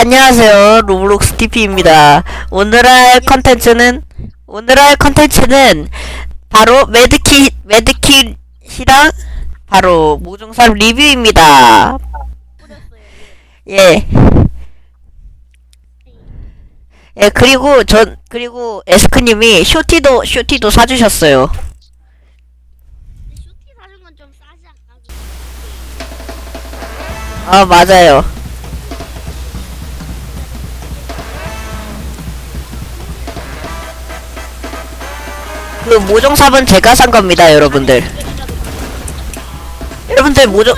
안녕하세요. 로블록스 TP입니다. 오늘 할 컨텐츠는, 오늘 할 컨텐츠는 바로 매드킷, 매드킷이랑 바로 모종삽 리뷰입니다. 예. 예, 그리고 전, 그리고 에스크님이 쇼티도, 쇼티도 사주셨어요. 아, 맞아요. 그 모종삽은 제가 산 겁니다, 여러분들. 여러분들 모종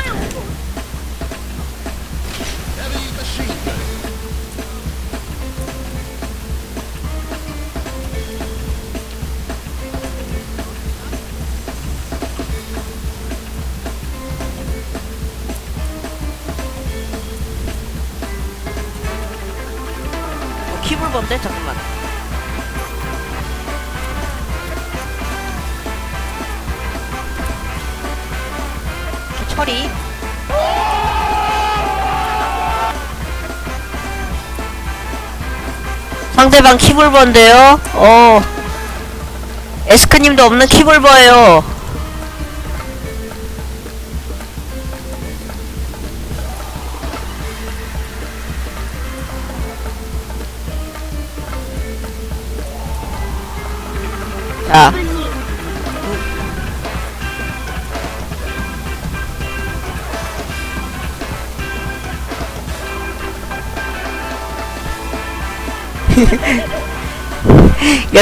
어, 키블번데 잠깐만. 상대방 키블버인데요. 어. 에스크님도 없는 키블버예요.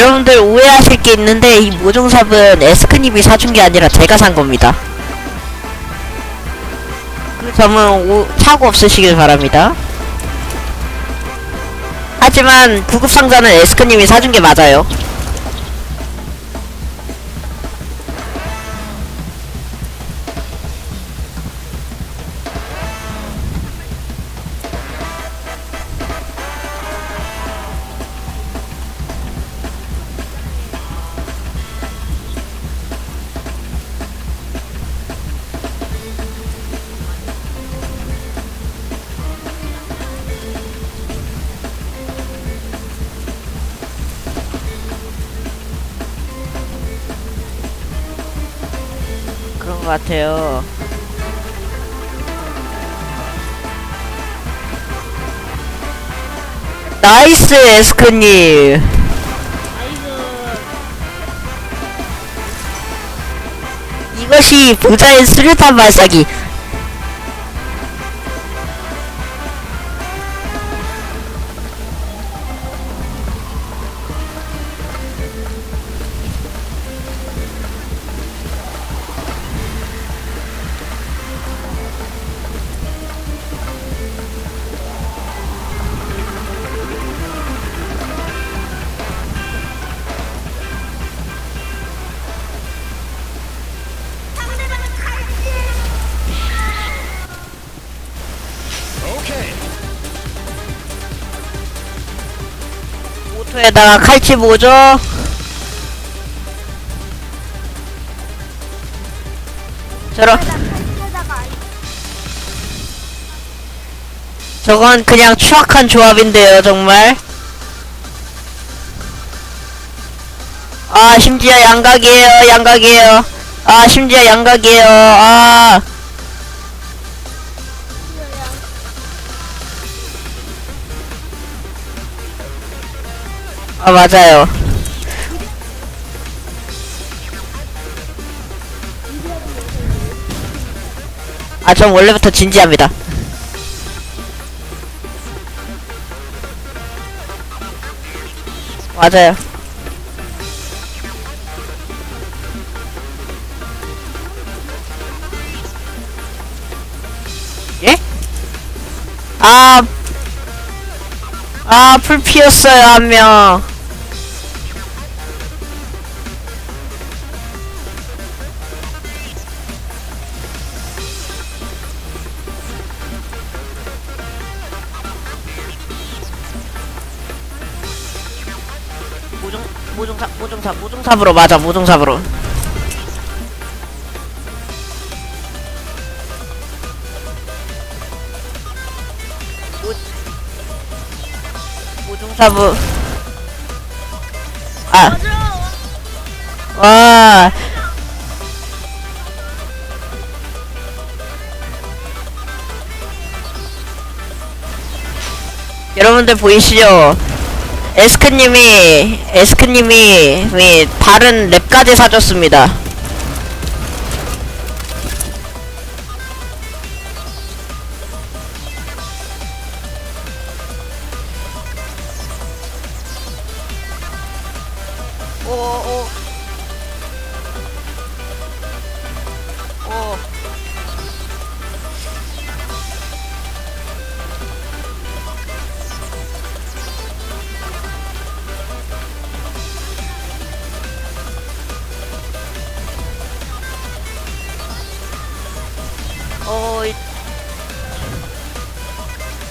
여러분들 오해하실 게 있는데 이 모종삽은 에스크님이 사준 게 아니라 제가 산 겁니다. 그 점은 오, 사고 없으시길 바랍니다. 하지만 구급 상자는 에스크님이 사준 게 맞아요. 것 같아요. 나이스 에스크님. 이것이 부자의 수류탄 발사기. 에다가 칼치 보죠. 저런 저건 그냥 추악한 조합인데요, 정말. 아, 심지어 양각이에요, 양각이에요. 아, 심지어 양각이에요. 아, 아 맞아요. 아, 전 원래부터 진지합니다. 맞아요. 예? 아, 아, 풀 피었어요, 한 명. 모종삽, 모종삽으로 맞아, 모종삽으로. 모종사부 아. 와. 여러분들 보이시죠? 에스크님이 에스크님이 이 다른 랩까지 사줬습니다.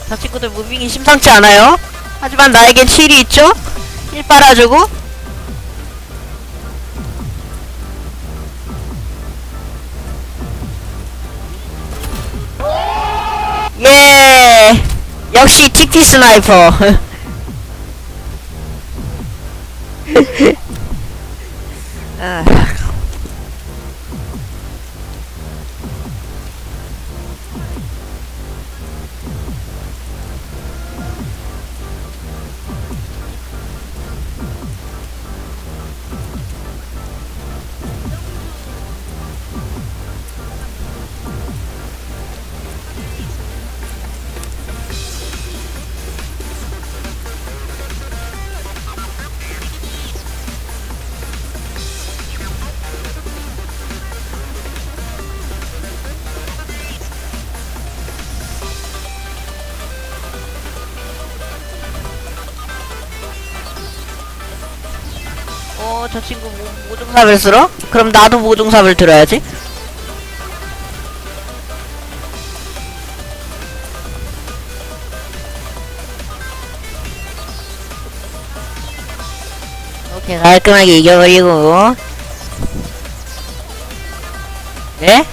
저 친구들 무빙이 심상치 않아요? 하지만 나에겐 힐이 있죠? 힐 빨아주고 예 역시 TP 스나이퍼 저 친구 모, 모종삽을 쓸어? 그럼 나도 모종삽을 들어야지. 오케이, 깔끔하게 이겨버리고. 네?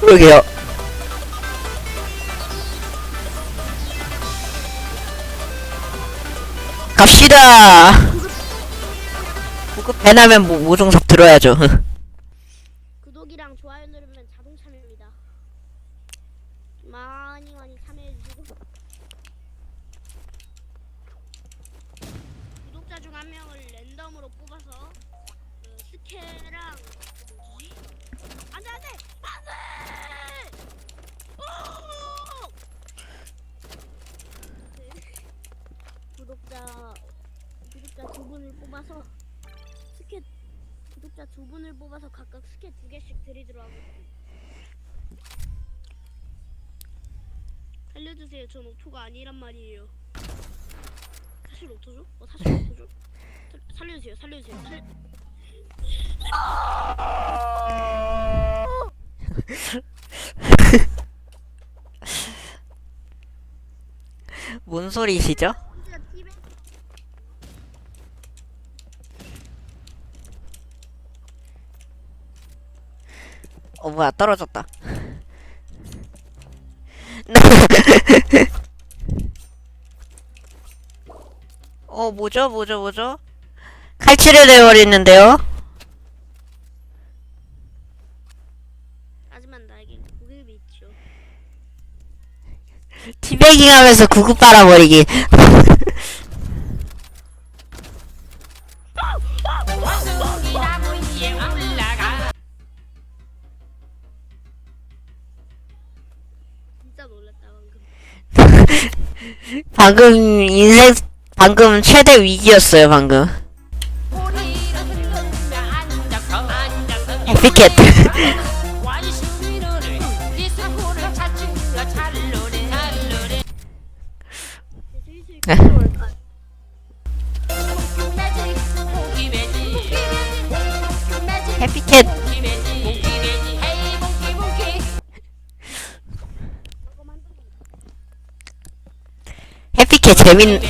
그러게요. 갑시다. 고급 배나면 모, 모종삽 들어야죠. 뽑아서 스케 구독자 두 분을 뽑아서 각각 스케 두 개씩 드리도록 하겠습니다. 살려주세요. 전 오토가 아니란 말이에요. 사실 오토죠? 어 사실 오토죠? 살- 살려주세요. 살려주세요. 살... 뭔 소리시죠? 진짜 티베 어 뭐야 떨어졌다. 어 뭐죠 뭐죠 뭐죠? 칼치를 내버리는데요. 하지만 나에겐 구급이 있죠. 티베깅 하면서 구급 빨아버리기. 방금. 인생 방금 최대 위기였어요 방금. 에피켓. 해피캣 재밌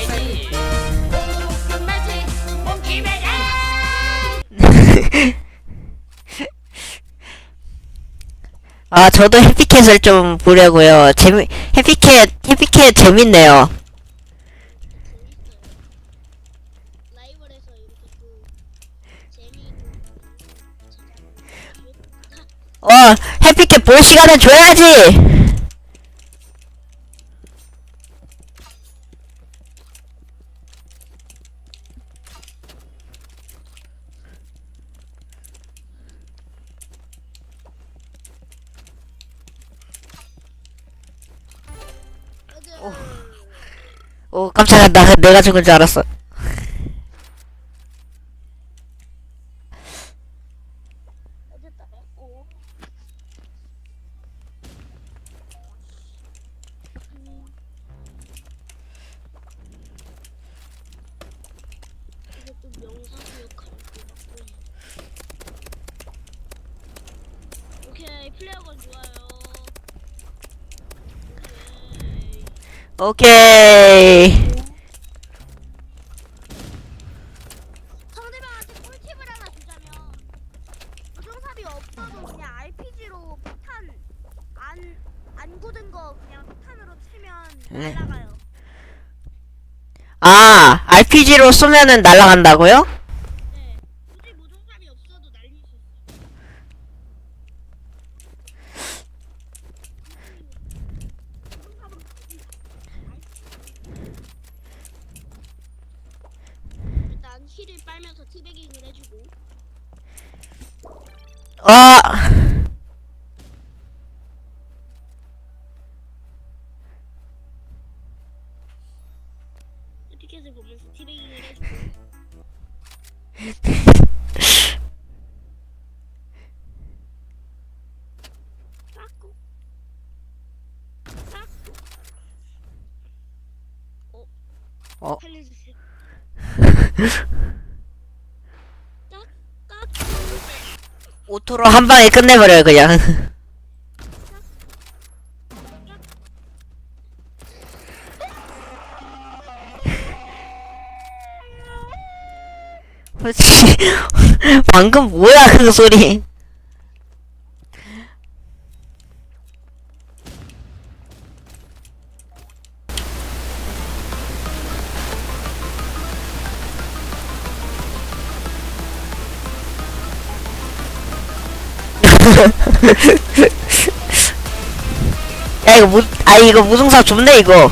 아 아, 저도 해피캣을 좀 보려고요. 재미, 해피캣, 해피캣 재밌네요. 어, 해피캣 볼 시간은 줘야지! 오, 깜짝이야. 나, 내가 죽은 줄 알았어. 어. 오케이 플레어건 좋아요. 오케이. 오케이. 상대방한테 꿀팁을 하나 주자면 무정삽이 없어도 그냥 RPG로 폭탄 안, 안 굳은 거 그냥 폭탄으로 치면 네. 날아가요. 아, RPG로 쏘면은 날아간다고요? 네. 굳이 무정삽이 없어도 날릴 수 있어요. 무정삽은 굳이 힐을 빨면서 티베깅을 해주고. 어, 티켓을 보면서 티베깅을 해주고. 어? 어? 살려주세요 오토로 한 방에 끝내버려요, 그냥. 방금 뭐야, 그 소리. 야, 이거 무, 아, 이거 무등사 좋네, 이거.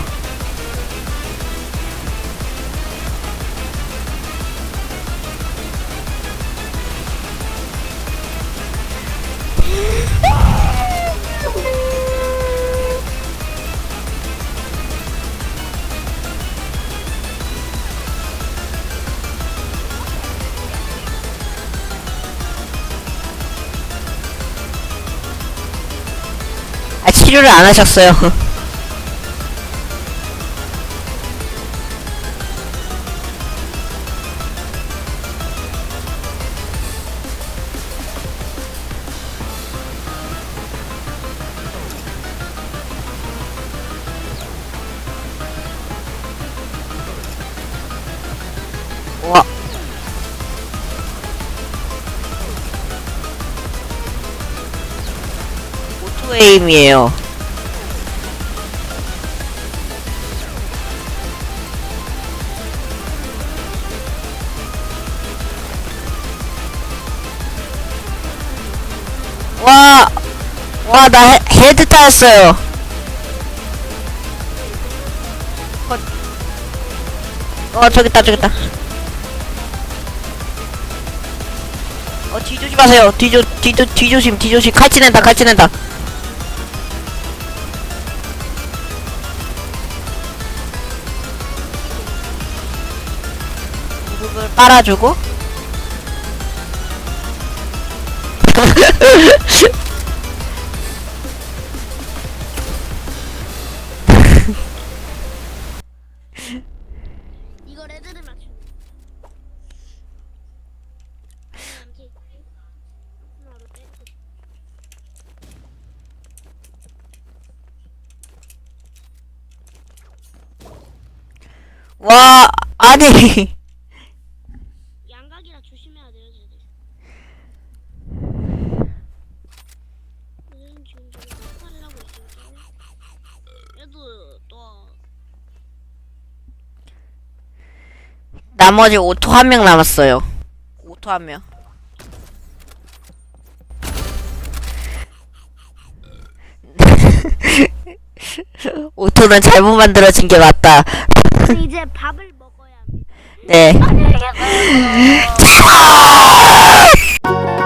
치료를 안 하셨어요. 와. 오토에임이에요. 와, 나 헤, 헤드 따였어요. 어, 어, 저기 있다, 저기 있다. 어, 뒤조지 마세요. 뒤조, 뒤조, 뒤조심, 뒤조심. 칼치 낸다, 칼치 낸다. 무릎을 빨아주고. 와 아니. 양각이라 조심해야 돼요 쟤들. 얘는 지금 저기 폭발을 하고 있어요 얘도 또. 나머지 오토 한 명 남았어요. 오토 한명. 오토는 잘못 만들어진 게 맞다. 이제 밥을 먹어야 합니다. 네. 아, 네